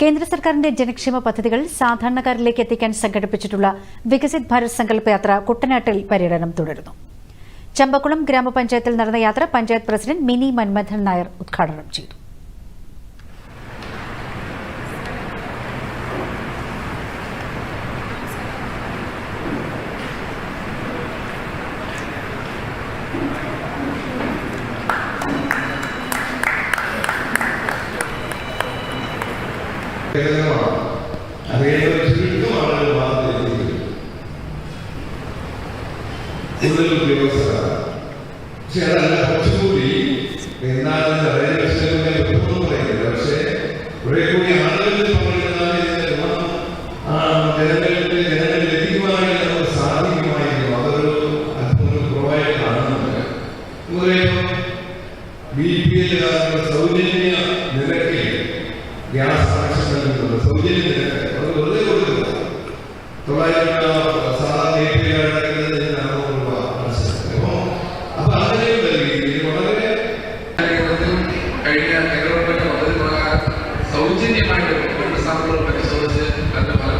കേന്ദ്ര സർക്കാരിന്റെ ജനക്ഷേമ പദ്ധതികൾ സാധാരണക്കാരിലേക്ക് എത്തിക്കാൻ സംഘടിപ്പിച്ചിട്ടുള്ള വികസിത് ഭാരത് സങ്കല്പ യാത്ര കുട്ടനാട്ടിൽ പര്യടനം തുടരുന്നു. ചമ്പക്കുളം ഗ്രാമപഞ്ചായത്തിൽ നടന്ന യാത്ര പഞ്ചായത്ത് പ്രസിഡന്റ് മിനി മൻമഥൻ നായർ ഉദ്ഘാടനം ചെയ്തു. പ്രയോജനമാണ് അറിയേണ്ട ചുരുക്കം ആളുകൾ മാത്രമേ കൂടുതൽ ഉദ്യോഗസ്ഥരാണ്. പക്ഷെ അതല്ല കുറച്ചുകൂടി എന്താണ് വളരെ വിഷയങ്ങളെ ബുദ്ധിമുട്ട് പറയുന്നത് പക്ഷേ കുറെ കൂടി ആളുകൾ പങ്കെടുത്താൽ ഇതിന്റെ ഗുണം ആ ജനങ്ങൾക്ക് ജനങ്ങളിൽ എത്തിക്കുവാനായി നമുക്ക് സാധിക്കുമായിരുന്നു. സൗജന്യ നിരക്കിൽ ഗ്യാസ് കണക്ഷൻ നൽകുന്നുണ്ട് സൗജന്യ നിരക്ക് അത് വെറുതെ കൊടുക്കില്ല തൊള്ളായിരം രൂപ സാധാരണ എ പി എൽ അടക്കുന്നത് നാനൂറ് രൂപ മനസ്സിലാക്കി അപ്പോൾ അപ്പൊ അങ്ങനെയുള്ള രീതിയിൽ വളരെ കേരളത്തിൽ കഴിഞ്ഞ ഗവൺമെന്റ് പദ്ധതി പ്രകാരം സൗജന്യമായിട്ട് രണ്ട് സാമ്പിളുകൾ പരിശോധിച്ച് അതിന്റെ ഫലം